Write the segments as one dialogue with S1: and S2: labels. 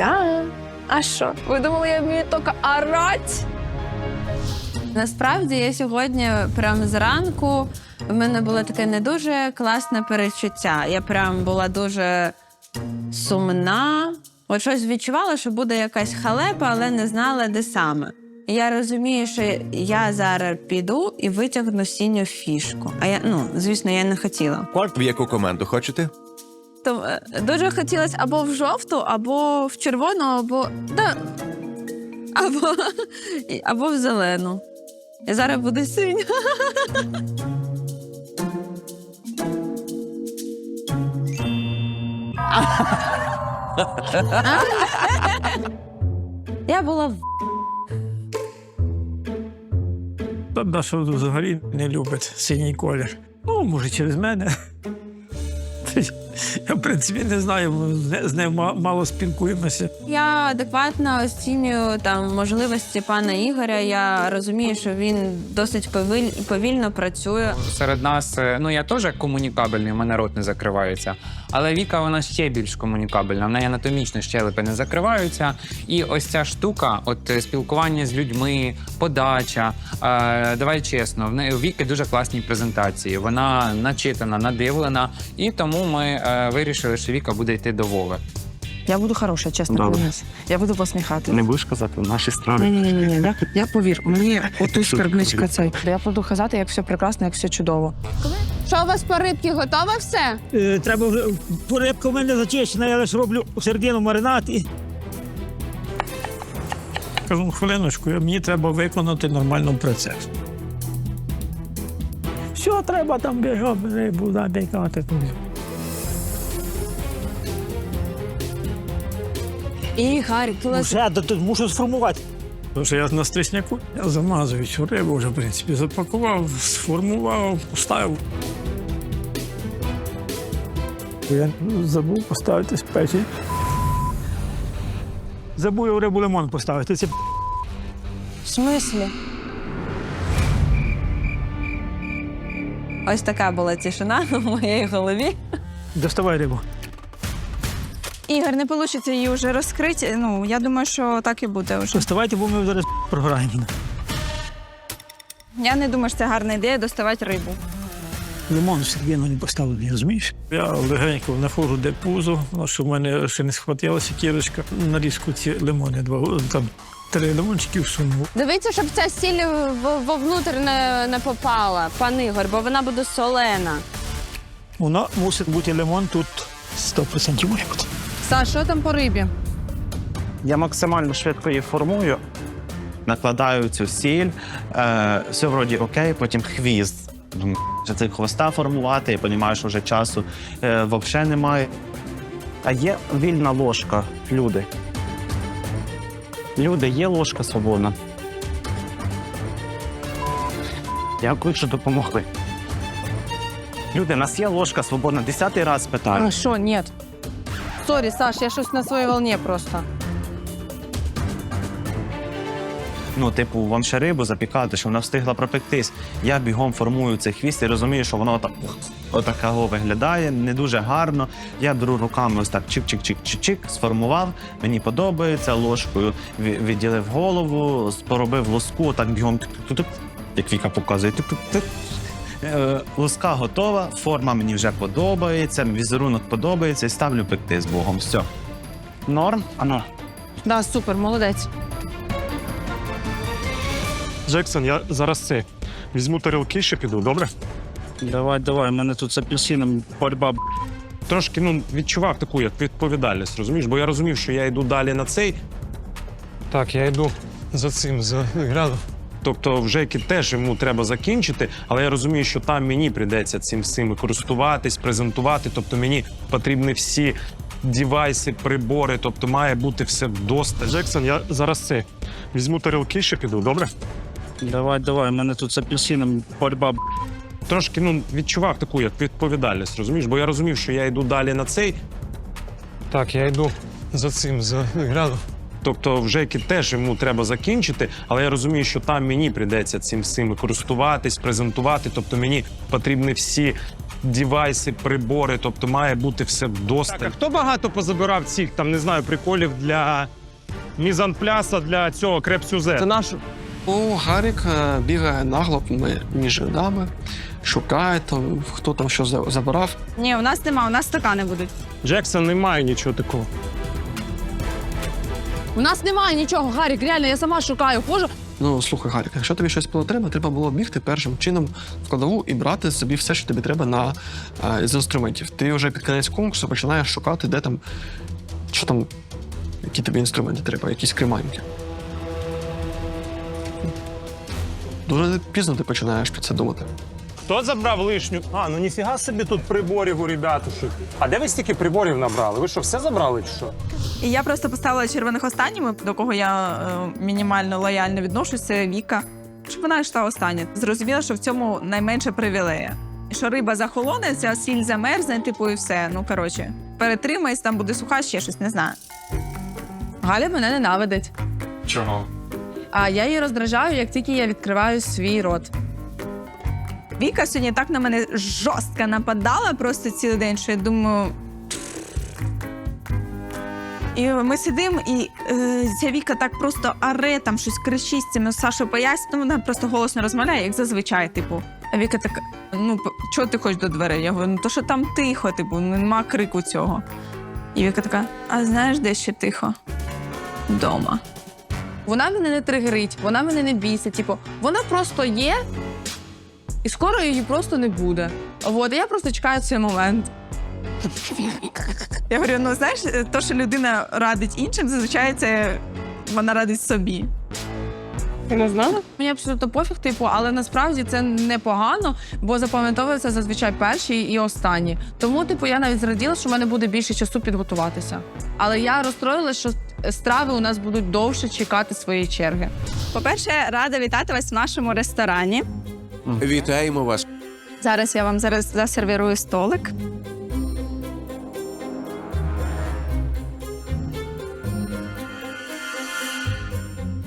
S1: Да. А що? Ви думали, я вмію тільки орать?
S2: Насправді я сьогодні, прямо зранку, в мене було таке не дуже класне перечуття. Я прям була дуже сумна. От щось відчувала, що буде якась халепа, але не знала, де саме. І я розумію, що я зараз піду і витягну синю фішку. А я, ну, звісно, я не хотіла.
S3: В яку команду хочете?
S2: То е, дуже хотілося або в жовту, або в червону, або. Да, або, або в зелену. І зараз буде синя. Я була в
S4: Та Даша взагалі не любить синій колір. Ну, може, через мене. Я, в принципі, не знаю, з- з нею мало спілкуємося.
S2: Я адекватно оцінюю там можливості пана Ігоря. Я розумію, що він досить повиль- повільно працює.
S5: Серед нас, е, ну я теж комунікабельний, у мене рот не закривається. Але Віка вона ще більш комунікабельна. В неї анатомічно щелепи не закриваються. І ось ця штука, от е, спілкування з людьми, подача. Е, давай чесно, в неї у Віки дуже класні презентації. Вона начитана, надивлена. І тому ми е, вирішили, що Віка буде йти до Вови.
S6: Я буду хороша, чесно
S7: Добре.
S6: клянусь. Я буду посміхатися.
S7: Не будеш казати в нашій стороні.
S6: Ні, ні, ні, ні. Я, я повір, мені оту скарбничка цей. Я буду казати, як все прекрасно, як все чудово.
S1: Що у вас по рибки готове все?
S4: Е, Треба вже порибка в мене зачищена, я лише роблю середину маринад і. Кажу, «Ну, хвилиночку, мені треба виконати нормальний процес. Що треба там бігом рибу забігати туди.
S2: Ігор, коли
S4: Вже до- тут мушу сформувати. Тому що я на стрісняку я замазую цю рибу вже, в принципі, запакував, сформував, поставив. Я забув поставити спеції. Забув я в рибу лимон поставити. Це
S6: В смислі?
S2: ось така була тишина в моїй голові.
S4: доставай рибу.
S8: Ігор, не вийде її вже розкрити. Ну, я думаю, що так і буде вже.
S4: Доставайте, бо ми зараз програємо.
S8: Я не думаю, що це гарна ідея доставати рибу.
S4: Лимон середину не поставив, не розумієш? Я легенько знаходжу, де пузо, ну, щоб в мене ще не схватилася кірочка. Нарізку ці лимони, два, там три лимончики всунув.
S1: Дивіться, щоб ця сіль в- вовнутрь не, не попала, пан Ігор, бо вона буде солена.
S4: Вона мусить бути лимон тут 100% має бути.
S6: Саш, що там по рибі?
S7: Я максимально швидко її формую, накладаю цю сіль, е, все вроді окей, потім хвіст. Думаю, Що це хвоста формувати, я розумію, що вже часу е, взагалі немає. А є вільна ложка, люди. Люди, є ложка свободна. Дякую, що допомогли. Люди, у нас є ложка свободна. Десятий раз питаю.
S6: А що, ні. Сорі, Саш, я щось на своїй волні просто.
S7: ну, типу, вам ще рибу запікати, що вона встигла пропектись. Я бігом формую цей хвіст і розумію, що воно так отакого виглядає, не дуже гарно. Я беру руками ось так чик-чик-чик-чик-чик, сформував. Мені подобається, ложкою відділив голову, поробив лоску, так бігом, як Віка показує. тук-тук-тук. Е, Лоска готова, форма мені вже подобається, візерунок подобається і ставлю пекти з Богом. Все. Норм? Ано.
S6: Да, супер, молодець.
S9: Джексон, я зараз це візьму тарілки, ще піду, добре?
S10: Давай, давай, у мене тут з апельсином боротьба.
S9: Трошки ну, відчував таку як відповідальність, розумієш? Бо я розумів, що я йду далі на цей. Так, я йду за цим, за градом. Тобто, вже які теж йому треба закінчити, але я розумію, що там мені прийдеться цим всім користуватись, презентувати. Тобто мені потрібні всі девайси, прибори, тобто має бути все доста. Джексон, я зараз це візьму тарілки, ще піду, добре?
S10: Давай, давай, у мене тут з апельсином боротьба.
S9: трошки ну, відчував таку як відповідальність, розумієш? Бо я розумів, що я йду далі на цей. Так, я йду за цим, за градом. Тобто, вже які теж йому треба закінчити, але я розумію, що там мені прийдеться цим всім користуватись, презентувати. Тобто мені потрібні всі дівайси, прибори, тобто має бути все достатньо. Так, а хто багато позабирав цих там, не знаю, приколів для мізанпляса для цього крепсюзе?
S3: Це наш. Ну, Гарік е, бігає нагло між рядами, шукає там, хто там що за- забирав.
S8: Ні, у нас нема, у нас стакани будуть.
S9: Джексон немає нічого такого.
S1: У нас немає нічого, Гарік, реально, я сама шукаю, хожу.
S3: Ну, слухай, Гарік, якщо тобі щось було треба, треба було бігти першим чином в кладову і брати собі все, що тобі треба на, е, з інструментів. Ти вже під кінець конкурсу починаєш шукати, де там, що там, які тобі інструменти треба, якісь креманьки. Дуже пізно ти починаєш про це думати.
S9: Хто забрав лишню? А, ну ніфіга собі тут приборів у ребятушек. А де ви стільки приборів набрали? Ви що, все забрали чи що?
S8: І я просто поставила червоних останніми, до кого я е, мінімально лояльно відношусь, це Віка. Щоб вона йшла остання. Зрозуміла, що в цьому найменше привілея. Що риба захолоне, ця сіль замерзне, типу, і все. Ну коротше, перетримайся, там буде суха, ще щось, не знаю.
S2: Галя мене ненавидить.
S5: Чого?
S2: А я її роздражаю, як тільки я відкриваю свій рот.
S8: Віка сьогодні так на мене жорстко нападала просто цілий день, що я думаю. І ми сидимо, і е, ця Віка так просто аре, там щось кричить цим Сашу пояснює, ну, вона просто голосно розмовляє, як зазвичай, типу. А Віка така: ну, чого ти хочеш до дверей? Я говорю, ну то що там тихо, типу, нема крику цього. І Віка така: а знаєш, де ще тихо? Дома.
S2: Вона мене не тригерить, вона мене не бісить. Типу, вона просто є, і скоро її просто не буде. От, я просто чекаю цей момент.
S8: Я говорю, ну знаєш, то, що людина радить іншим, зазвичай це вона радить собі.
S2: Ти не знала? Мені абсолютно пофіг, типу, але насправді це непогано, бо запам'ятовуються зазвичай перші і останні. Тому, типу, я навіть зраділа, що в мене буде більше часу підготуватися. Але я розстроїлася, що страви у нас будуть довше чекати своєї черги.
S8: По-перше, рада вітати вас в нашому ресторані.
S11: Вітаємо вас.
S8: Зараз я вам зараз засервірую столик.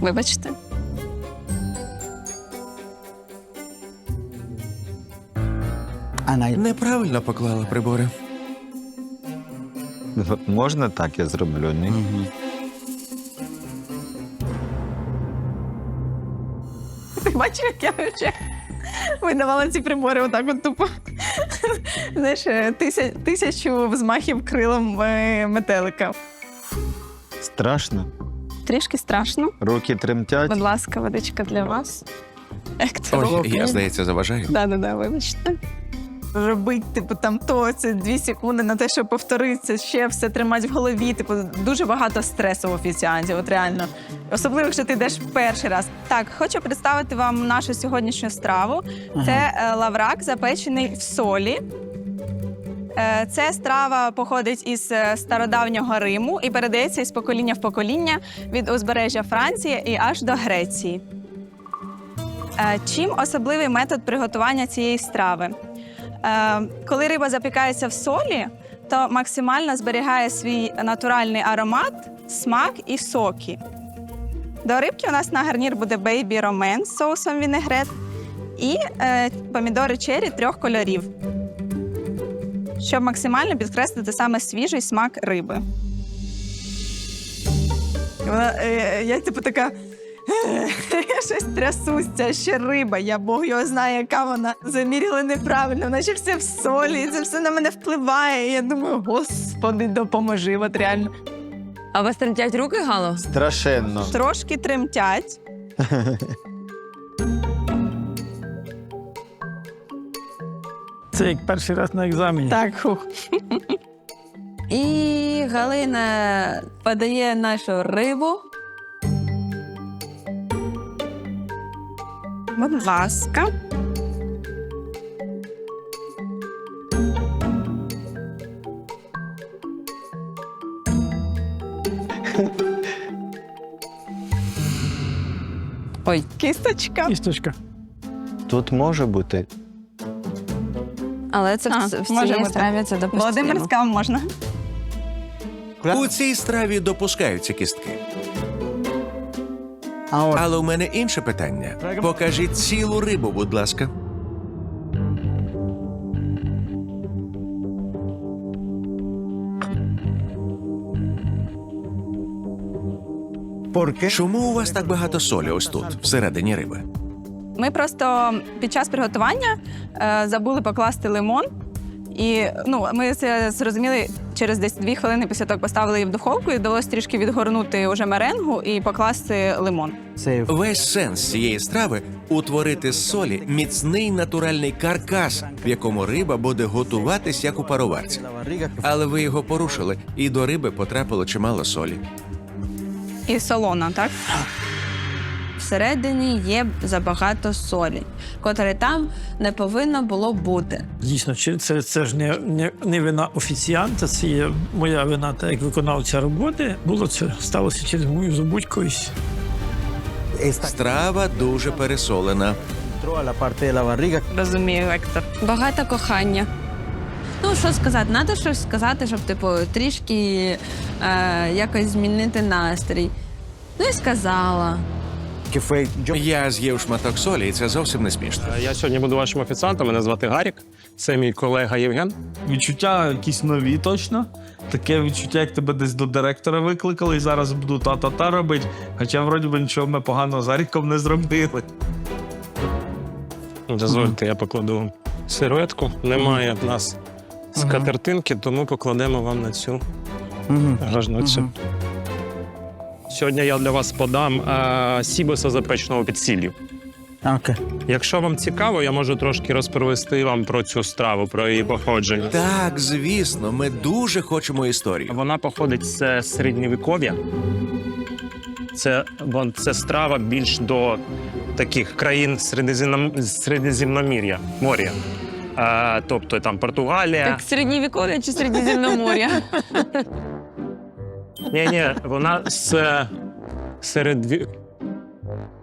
S8: Вибачте.
S11: Неправильно поклали прибори.
S12: Можна так я зроблю? Ні?
S8: Ти бачив, як я вже видавала ці прибори отак от тупо. Знаєш, тисяч, тисячу взмахів крилом е, метелика.
S12: Страшно.
S8: Трішки страшно.
S12: Руки тремтять.
S8: Будь ласка, водичка для вас. Як це
S11: Ой, я, здається, заважаю.
S8: Да-да-да, вибачте. Робить, типу, там то, це дві секунди на те, щоб повторитися, ще все тримати в голові. Типу, дуже багато стресу в офіціанті, от реально. Особливо, якщо ти йдеш перший раз. Так, хочу представити вам нашу сьогоднішню страву. Це е, лаврак, запечений в солі. Е, Це страва походить із е, стародавнього Риму і передається із покоління в покоління від узбережжя Франції і аж до Греції. Е, Чим особливий метод приготування цієї страви? Е, Коли риба запікається в солі, то максимально зберігає свій натуральний аромат, смак і соки. До рибки у нас на гарнір буде бейбі ромен з соусом вінегрет і е, помідори чері трьох кольорів, щоб максимально підкреслити саме свіжий смак риби. Е, я типу така. Я щось трясусь, це ще риба. Я Бог його знає, яка вона заміряли неправильно. Наче все в солі, це все на мене впливає. І я думаю, господи, допоможи, от реально.
S2: А у вас тремтять руки, Гало?
S12: Страшенно.
S8: Трошки тремтять.
S4: Це як перший раз на екзамені.
S8: Так, хух.
S2: І Галина подає нашу рибу.
S8: Будь ласка.
S2: Ой.
S8: Кісточка.
S4: Кісточка.
S12: Тут може бути.
S1: Але це
S8: А,
S1: в, в
S8: може
S1: цій
S8: бути.
S1: страві це допустимо.
S8: Володимирська можна.
S11: У цій страві допускаються кістки. Але у мене інше питання. Покажіть цілу рибу, будь ласка. Чому у вас так багато солі ось тут, всередині риби?
S8: Ми просто під час приготування е, забули покласти лимон. І ну, ми це зрозуміли через десь дві хвилини після того, як поставили її в духовку, і вдалося трішки відгорнути уже меренгу і покласти лимон.
S11: Весь сенс цієї страви утворити з солі міцний натуральний каркас, в якому риба буде готуватись як у пароварці. Але ви його порушили, і до риби потрапило чимало солі.
S8: І солона, так?
S2: Всередині є забагато солі, котре там не повинно було бути.
S4: Дійсно, чи- це, це ж не, не, не вина офіціанта, це є моя вина, так як виконавця роботи. Було це сталося через мою забудькою.
S11: Страва дуже пересолена.
S8: Розумію, Вектор.
S1: Багато кохання.
S2: Ну, що сказати, треба щось сказати, щоб типу трішки е, якось змінити настрій. Ну і сказала.
S11: Я з'їв шматок солі, і це зовсім не смішно.
S9: Я сьогодні буду вашим офіціантом. Мене звати Гарік. Це мій колега Євген.
S10: Відчуття якісь нові точно. Таке відчуття, як тебе десь до директора викликали, і зараз буду та-та-та робити. Хоча вроді би нічого ми поганого з Аріком не зробили.
S9: Дозвольте, я покладу сироєтку. Немає в нас скатертинки, тому покладемо вам на цю гражницю. Сьогодні я для вас подам а, сібоса запеченого під сіллю.
S10: Окей.
S9: Якщо вам цікаво, я можу трошки розповісти вам про цю страву, про її походження.
S11: Так, звісно, ми дуже хочемо історію.
S9: Вона походить з середньовіков'я. Це, вон- це страва більш до таких країн Середземном- Середземномір'я, моря. А, тобто там Португалія.
S1: Так середньовіков'я чи середземномор'я?
S9: Ні, ні, вона з серед...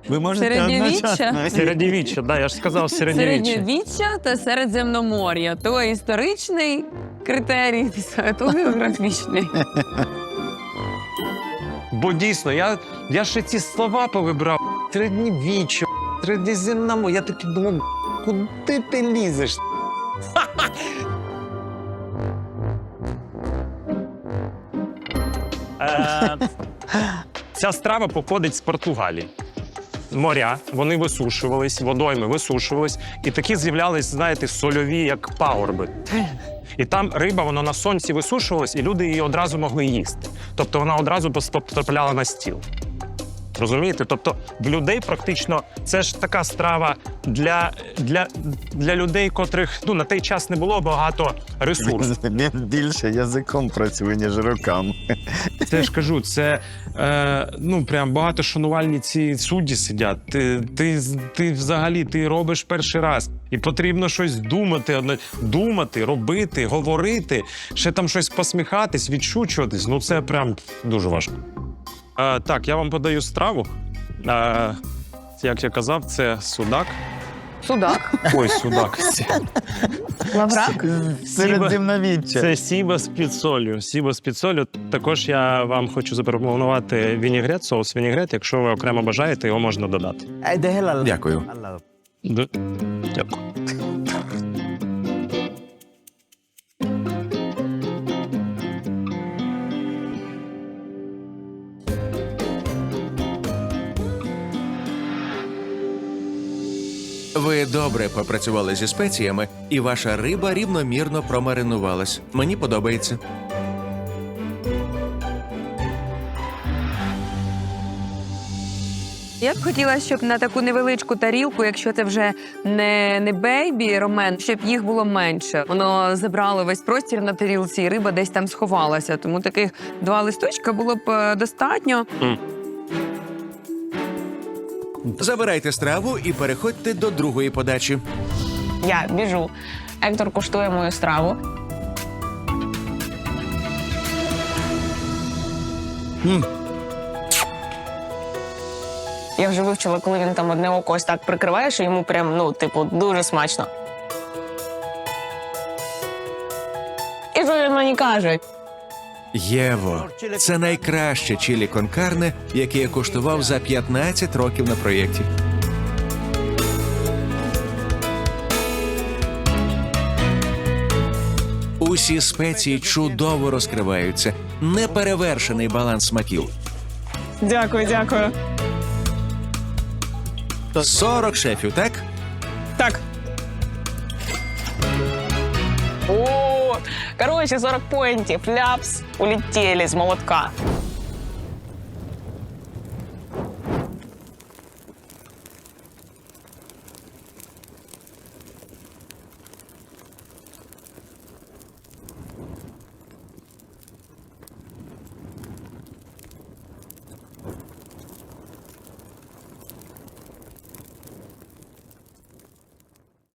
S10: Ви можете
S1: Середньовіччя?
S9: середньовіччя, да, я ж сказав середньовіччя.
S1: Середньовіччя та середземномор'я. То історичний критерій, то географічний.
S9: Бо дійсно, я, я ще ці слова повибрав. Середньовіччя, середземному. Я таки думав, куди ти лізеш? Е, Ця страва походить з Португалії. Моря, вони висушувались, водойми висушувались, і такі з'являлись, знаєте, сольові, як пагорби. І там риба, вона на сонці висушувалась, і люди її одразу могли їсти. Тобто вона одразу потрапляла на стіл. Розумієте? Тобто в людей практично це ж така страва для, для, для людей, котрих ну, на той час не було багато ресурсів.
S12: Він більше язиком працює, ніж руками.
S9: Це ж кажу, це е, ну прям багато шанувальні ці судді сидять. Ти, ти, ти взагалі ти робиш перший раз, і потрібно щось думати, думати, робити, говорити, ще там щось посміхатись, відшучуватись. Ну це прям дуже важко. Е, так, я вам подаю страву. Е, як я казав, це судак.
S1: Судак.
S9: Ой, судак.
S1: Лаврак.
S12: Середземновіччя.
S9: Це сіба з підсолью. Сіба з підсолью. Також я вам хочу запропонувати вінігрет, соус вінігрет. Якщо ви окремо бажаєте, його можна додати.
S11: Дякую.
S9: Д- Дякую.
S11: Ви добре попрацювали зі спеціями, і ваша риба рівномірно промаринувалась. Мені подобається.
S1: Я б хотіла, щоб на таку невеличку тарілку, якщо це вже не, не бейбі ромен, щоб їх було менше. Воно забрало весь простір на тарілці, і риба десь там сховалася. Тому таких два листочка було б е, достатньо.
S11: Забирайте страву і переходьте до другої подачі.
S1: Я біжу. Ектор куштує мою страву. Я вже вивчила, коли він там одне око ось так прикриває, що йому прям, ну, типу, дуже смачно. І що він мені каже?
S11: Єво, це найкраще чилі конкарне, яке я куштував за 15 років на проєкті. Усі спеції чудово розкриваються. Неперевершений баланс смаків.
S8: Дякую, дякую.
S11: 40 шефів, так?
S8: Так.
S13: О, короче, 40 поинтов. Ляпс улетели из молотка.